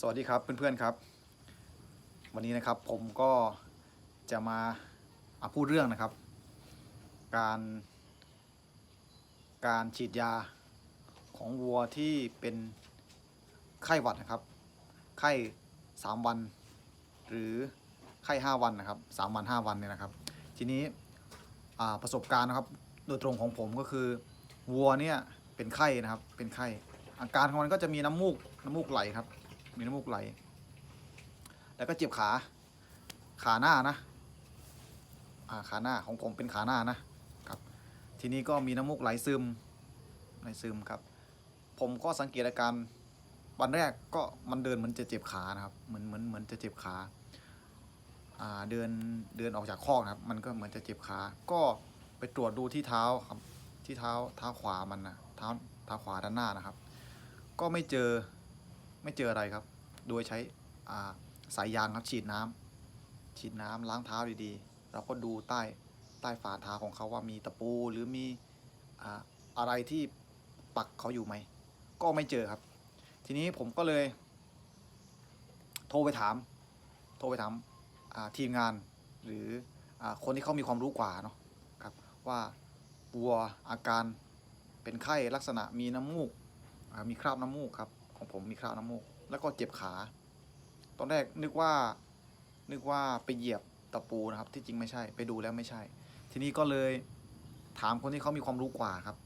สวัสดีครับเพื่อนๆครับ วันนี้นะครับผมก็จะมาอะพูดเรื่องนะครับ การ การฉีดยาของวัวที่เป็นไข้หวัดนะครับ ไข้สามวัน หรือไข้ห้าวันนะครับสามวันห้าวันเนี่ยนะครับ ทีนี้ประสบการณ์นะครับ โดยตรงของผมก็คือวัวเนี่ยเป็นไข้นะครับเป็นไข้อาการของมันก็จะมีน้ำมูกน้ำมูกไหลครับ มีน้ำมูกไหล แล้วก็เจ็บขา ขาหน้านะ อ่าขาหน้าของผมเป็นขาหน้านะครับ ทีนี้ก็มีน้ำมูกไหลซึมไหลซึมครับ ผมก็สังเกตอาการวันแรกก็มันเดินเหมือนจะเจ็บขานะครับ เหมือนเหมือนเหมือนจะเจ็บขา อ่าเดินเดินออกจากคอกนะครับ มันก็เหมือนจะเจ็บขา ก็ไปตรวจดูที่เท้าครับ ที่เท้าเท้าขวามันนะเท้าเท้าขวาด้านหน้านะครับ ก็ไม่เจอ ไม่เจออะไรครับ โดยใช้สายยางครับฉีดน้ำฉีดน้ำล้างเท้าดีๆ เราก็ดูใต้ใต้ฝ่าเท้าของเขาว่ามีตะปูหรือมีอ่าอะไรที่ปักเขาอยู่ไหม ก็ไม่เจอครับ ทีนี้ผมก็เลย โทรไปถาม โทรไปถามทีมงานหรืออคนที่เขามีความรู้กว่าเนาะครับว่าวัวอาการเป็นไข้ลักษณะมีน้ำมูกมีคราบน้ำมูกครับ ของผมมีคราบน้ำมูก แล้วก็เจ็บขา ตอนแรกนึกว่านึกว่าไปเหยียบตะปูนะครับ ที่จริงไม่ใช่ ไปดูแล้วไม่ใช่ ทีนี้ก็เลยถามคนที่เขามีความรู้กว่าครับ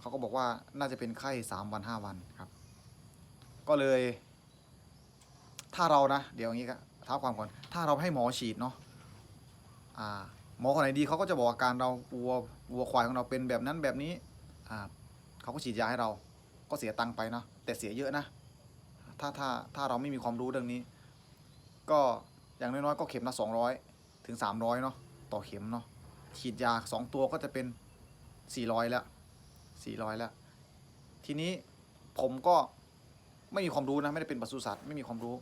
เขาก็บอกว่าน่าจะเป็นไข้สามวันห้าวันครับ ก็เลย ถ้าเรานะ เดี๋ยวอย่างนี้ครับท้าความก่อน ถ้าเราให้หมอฉีดเนาะอ่า หมอคนไหนดีเขาก็จะบอกอาการเราวัววัวควายของเราเป็นแบบนั้นแบบนี้อ่าเขาก็ฉีดยาให้เรา ก็เสียตังค์ไปเนาะ แต่เสียเยอะนะ ถ้าถ้าถ้าเราไม่มีความรู้เรื่องนี้ ก็อย่างน้อยๆก็เข็มละสองร้อยถึงสามร้อยเนาะต่อเข็มเนาะฉีดยาสองตัวก็จะเป็นสี่ร้อยแล้วสี่ร้อยแล้วทีนี้ผมก็ไม่มีความรู้นะ ไม่ได้เป็นปศุสัตว์ไม่มีความรู้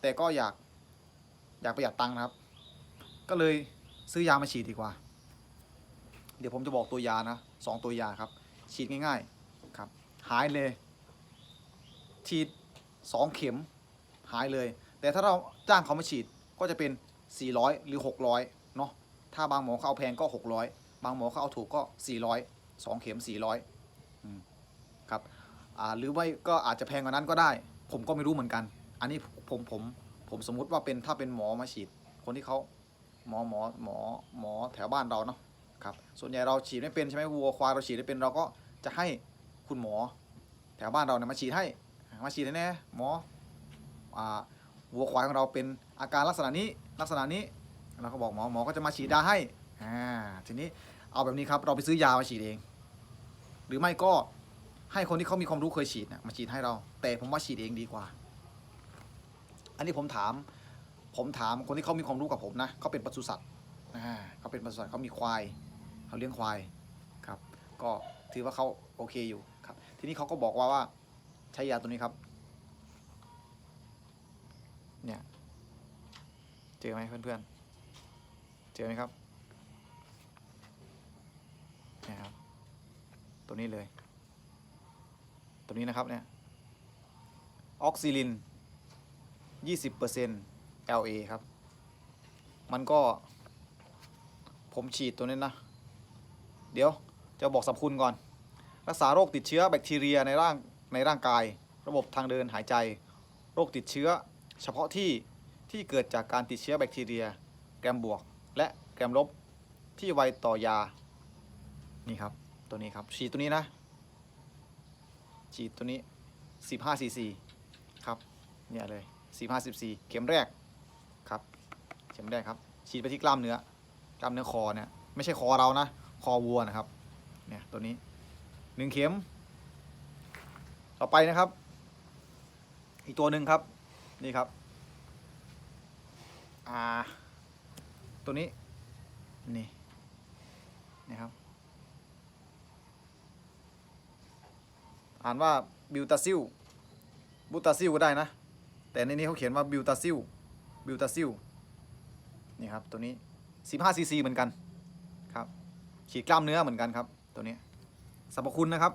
แต่ก็อยากอยากประหยัดตังค์นะครับ ก็เลยซื้อยามาฉีดดีกว่า เดี๋ยวผมจะบอกตัวยานะสองตัวยาครับ ฉีดง่าย ๆครับ หายเลย ฉีดสองเข็มหายเลย แต่ถ้าเราจ้างเขามาฉีดก็จะเป็น 400 หรือ 600เนาะถ้าบางหมอเขาเอาแพงก็ 600 บางหมอเขาเอาถูกก็ 400 2 เข็ม 400อืมครับหรือไม่ก็อาจจะแพงกว่านั้นก็ได้ ผมก็ไม่รู้เหมือนกัน อันนี้ผมผมผมสมมุติว่าเป็นถ้าเป็นหมอมาฉีด คนที่เขาหมอหมอหมอหมอแถวบ้านเราเนาะครับส่วนใหญ่เราฉีดไม่เป็นใช่ไหมวัวควายเราฉีดไม่เป็นเราก็จะให้คุณหมอแถวบ้านเราเนี่ยมาฉีดให้ มาฉีดแน่หมออ่าวัวควายของเราเป็นอาการลักษณะนี้ลักษณะนี้เราก็บอกหมอหมอก็จะมาฉีดยาให้อ่าทีนี้เอาแบบนี้ครับเราไปซื้อยามาฉีดเอง หรือไม่ก็ให้คนที่เขามีความรู้เคยฉีดนะมาฉีดให้เรา แต่ผมว่าฉีดเองดีกว่า อันนี้ผมถาม ผมถามคนที่เขามีความรู้กับผมนะเขาเป็นปศุสัตว์อ่าเขาเป็นปศุสัตว์เขามีควายเขาเลี้ยงควายครับ ก็ถือว่าเขาโอเคอยู่ครับ ทีนี้เขาก็บอกว่าว่า ใช้ยาตัวนี้ครับ เนี่ย เจอไหมเพื่อนๆ เจอไหมครับเนี่ยครับ ตัวนี้เลย ตัวนี้นะครับเนี่ยออกซิลิน 20% LA ครับ มันก็ ผมฉีดตัวนี้นะ เดี๋ยวจะบอกสรรพคุณก่อน รักษาโรคติดเชื้อแบคทีเรียในร่าง ในร่างกาย ระบบทางเดินหายใจ โรคติดเชื้อ เฉพาะที่ที่เกิดจากการติดเชื้อแบคทีเรีย แกรมบวก และแกรมลบที่ไวต่อยา นี่ครับ ตัวนี้ครับฉีดตัวนี้นะฉีดตัวนี้ 15ซีซีครับ เนี่ยเลย 15 14 เข็มแรกครับ เข็มแรกครับ ฉีดไปที่กล้ามเนื้อ กล้ามเนื้อคอเนี่ย ไม่ใช่คอเรานะ คอวัวนะครับ เนี่ย ตัวนี้หนึ่งเข็ม ต่อไปนะครับ อีกตัวหนึ่งครับ นี่ครับ อ่า ตัวนี้ นี่นี่ครับ อ่านว่าบิวตาซิลบูตาซิลก็ได้นะ แต่ในนี้เขาเขียนว่าบิวตาซิลบิวตาซิลนี่ครับ ตัวนี้ 15ซีซีเหมือนกัน ครับฉีดกล้ามเนื้อเหมือนกันครับ ตัวนี้ สรรพคุณนะครับ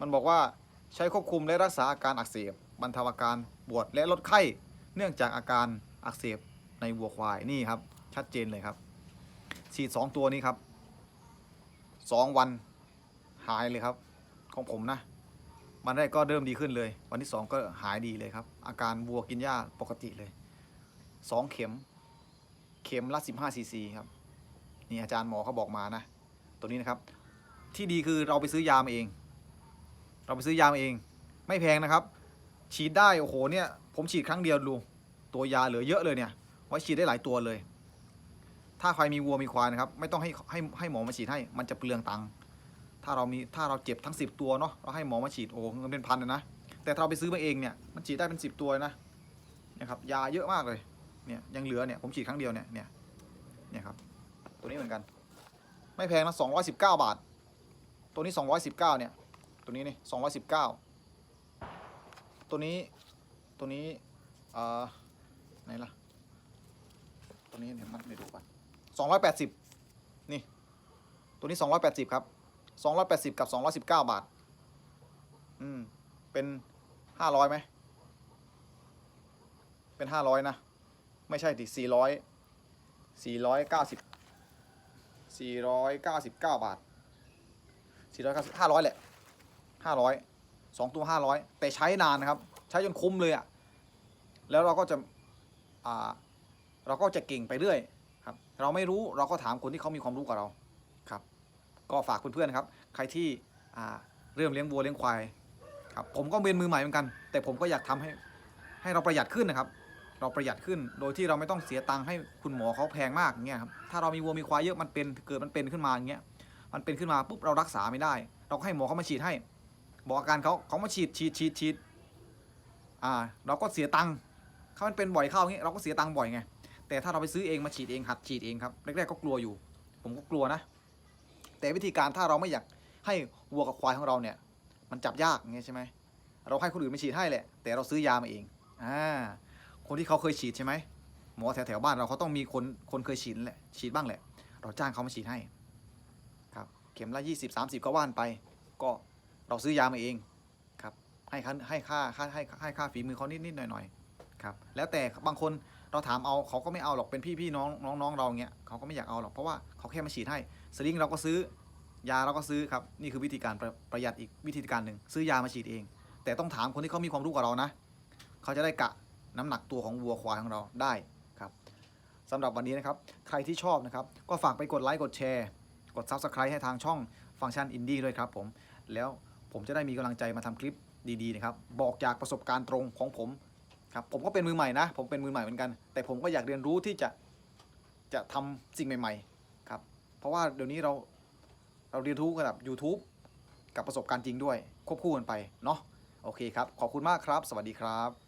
มันบอกว่าใช้ควบคุมและรักษาอาการอักเสบบรรเทาอาการปวดและลดไข้ เนื่องจากอาการอักเสบในวัวควายนี่ครับ ชัดเจนเลยครับ ฉีดสองตัวนี้ครับสองวันหายเลยครับ ของผมนะ วันแรกก็เริ่มดีขึ้นเลย วันที่สองก็หายดีเลยครับ อาการวัวกินหญ้าปกติเลยสองเข็ม เข็มละ15ซีซีครับ นี่อาจารย์หมอเขาบอกมานะ ตัวนี้นะครับ ที่ดีคือเราไปซื้อยามาเอง เราไปซื้อยามเอง ไม่แพงนะครับ ฉีดได้โอ้โหเนี่ยผมฉีดครั้งเดียวดูตัวยาเหลือเยอะเลยเนี่ยไว้ฉีดได้หลายตัวเลย ถ้าใครมีวัวมีควายนะครับ ไม่ต้องให้ให้ให้หมอมาฉีดให้ มันจะเปลืองตังค์ถ้าเรามีถ้าเราเจ็บทั้ง 10 ตัวเนาะเราให้หมอมาฉีดโอ้เงินเป็นพันเลยนะแต่ถ้าเราไปซื้อมาเองเนี่ยมันฉีดได้เป็น 10 ตัวนะนี่ยครับยาเยอะมากเลยเนี่ยยังเหลือเนี่ยผมฉีดครั้งเดียวเนี่ยเนี่ยเนี่ยครับตัวนี้เหมือนกัน ไม่แพงนะ219 บาท ตัวนี้ 219เนี่ย ตัวนี้นี่219ตัวนี้ตัวนี้เอ่อไหนล่ะ ตัวนี้เนี่ยมันไม่ดูก่อน280นี่ ตัวนี้280ครับ280กับ219บาท อืม เป็น500ไหม เป็น500นะ ไม่ใช่ดิ400 490 499บาท490 500แหละ 500 2ตัว500แต่ใช้นานนะครับ ใช้จนคุ้มเลยอะ่ะแล้วเราก็จะอ่าเราก็จะเก่งไปเรื่อยครับ เราไม่รู้เราก็ถามคนที่เขามีความรู้กว่าเราครับ ก็ฝากเพื่อนๆนะครับ ใครที่อ่าเริ่มเลี้ยงวัวเลี้ยงควายครับผมก็เป็นมือใหม่เหมือนกัน แต่ผมก็อยากทำให้ให้เราประหยัดขึ้นนะครับ เราประหยัดขึ้นโดยที่เราไม่ต้องเสียตังค์ให้คุณหมอเขาแพงมากอย่างเงี้ยครับถ้าเรามีวัวมีควายเยอะมันเป็นเกิดมันเป็นขึ้นมาอย่างเงี้ยมันเป็นขึ้นมาปุ๊บเรารักษาไม่ได้ เราก็ให้หมอเขามาฉีดให้ บอกอาการเขาเขามาฉีดฉีดฉีดฉีดอ่า เราก็เสียตังค์เขามันเป็นบ่อยเข้าอย่างเงี้เราก็เสียตังค์บ่อยไงแต่ถ้าเราไปซื้อเองมาฉีดเองหัดฉีดเองครับแรกๆก็กลัวอยู่ ผมก็กลัวนะ แต่วิธีการถ้าเราไม่อยากให้วัวกับควายของเราเนี่ย มันจับยากอย่างเงี้ยใช่ไหมเราให้คนอื่นมาฉีดให้แหละ แต่เราซื้อยามาเองอ่าคนที่เขาเคยฉีดใช่ไหมหมอแถวๆบ้านเราเขาต้องมีคนคนเคยฉีดแหละฉีดบ้างแหละ เราจ้างเขามาฉีดให้ ครับ เข็มละ20 30ก็ว่านไป ก็ เราซื้อยามาเองครับให้ค่าให้ค่าค่าให้ให้ค่าฝีมือเขานิดนิดหน่อยหน่อยครับแล้วแต่บางคนเราถามเอาเขาก็ไม่เอาหรอกเป็นพี่พี่น้องน้องน้องเราเงี้ยเขาก็ไม่อยากเอาหรอกเพราะว่าเขาแค่มาฉีดให้สลิงเราก็ซื้อยาเราก็ซื้อครับนี่คือวิธีการประประหยัดอีกวิธีการหนึ่งซื้อยามาฉีดเอง แต่ต้องถามคนที่เขามีความรู้กว่าเรานะเขาจะได้กะน้ำหนักตัวของวัวควายของเราได้ครับสำหรับวันนี้นะครับใครที่ชอบนะครับก็ฝากไปกดไลค์กดแชร์ กด Subscribe ให้ทางช่องฟังก์ชันอินดี้ด้วยครับผมแล้ว ผมจะได้มีกำลังใจมาทำคลิปดีๆนะครับบอกจากประสบการณ์ตรงของผมครับผมก็เป็นมือใหม่นะ ผมเป็นมือใหม่เหมือนกัน แต่ผมก็อยากเรียนรู้ที่จะจะทำสิ่งใหม่ๆครับเพราะว่าเดี๋ยวนี้เราเราเรียนรู้กับ YouTube กับประสบการณ์จริงด้วย ควบคู่กันไปเนาะโอเคครับ ขอบคุณมากครับ สวัสดีครับ